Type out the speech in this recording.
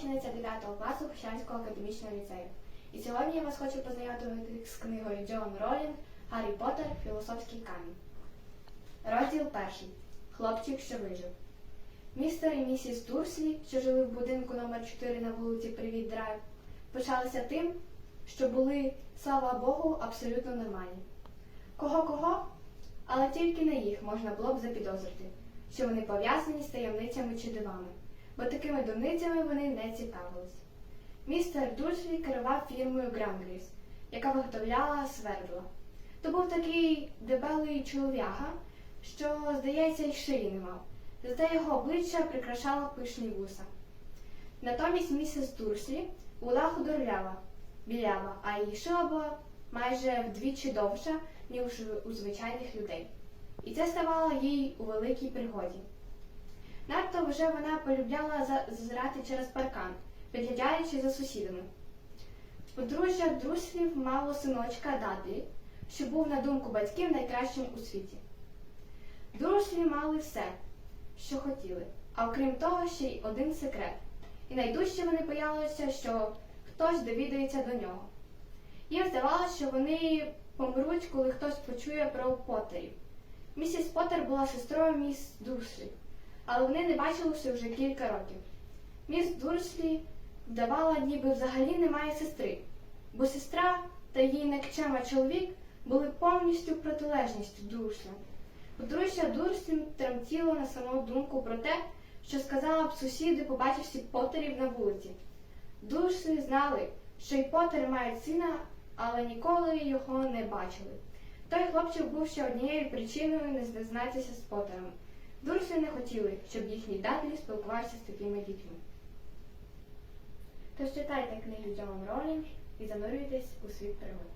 учениця 9 класу Хрещанського академічного ліцею. І сьогодні я вас хочу познайомити з книгою Джон Ролінг Гаррі Поттер Філософський камінь. Розділ перший. Хлопчик, що вижив. Містер і місіс Дурслі, що жили в будинку номер 4 на вулиці Привіт Драйв, почалися тим, що були, слава Богу, абсолютно нормальні. Кого-кого? Але тільки не їх можна було б запідозрити, що вони пов'язані з таємницями чи дивами, бо такими дурницями вони не цікавились. Містер Дурслі керував фірмою Грангріс, яка виготовляла свердла. То був такий дебелий чолов'яга, що, здається, й шиї не мав. Зате його обличчя прикрашало пишні вуса. Натомість місіс Дурслі була худорлява, білява, а її шила була майже вдвічі довша, ніж у звичайних людей. І це ставало їй у великій пригоді. Надто вже вона полюбляла за- зазирати через паркан, підглядаючи за сусідами. Подружжя Друслів мало синочка Дадлі, що був, на думку батьків, найкращим у світі. Друслі мали все, що хотіли, а окрім того, ще й один секрет. І найдужче вони боялися, що хтось довідається до нього. Їм здавалося, що вони помруть, коли хтось почує про Поттерів. Місіс Поттер була сестрою міс Дурслі, але вони не бачилися вже кілька років. Міс Дурслі вдавала, ніби взагалі немає сестри, бо сестра та її некчема чоловік були повністю протилежністю Дурслям. Подружжя Дурслі тремтіло на саму думку про те, що сказала б сусіди, побачивши Поттерів на вулиці. Дурслі знали, що й Поттер мають сина, але ніколи його не бачили. Той хлопчик був ще однією причиною не знайомитися з Поттером. Дурслі не хотіли, щоб їхній Дадлі спілкувався з такими дітьми. Тож читайте книги Джон Ролінг і занурюйтесь у світ пригод.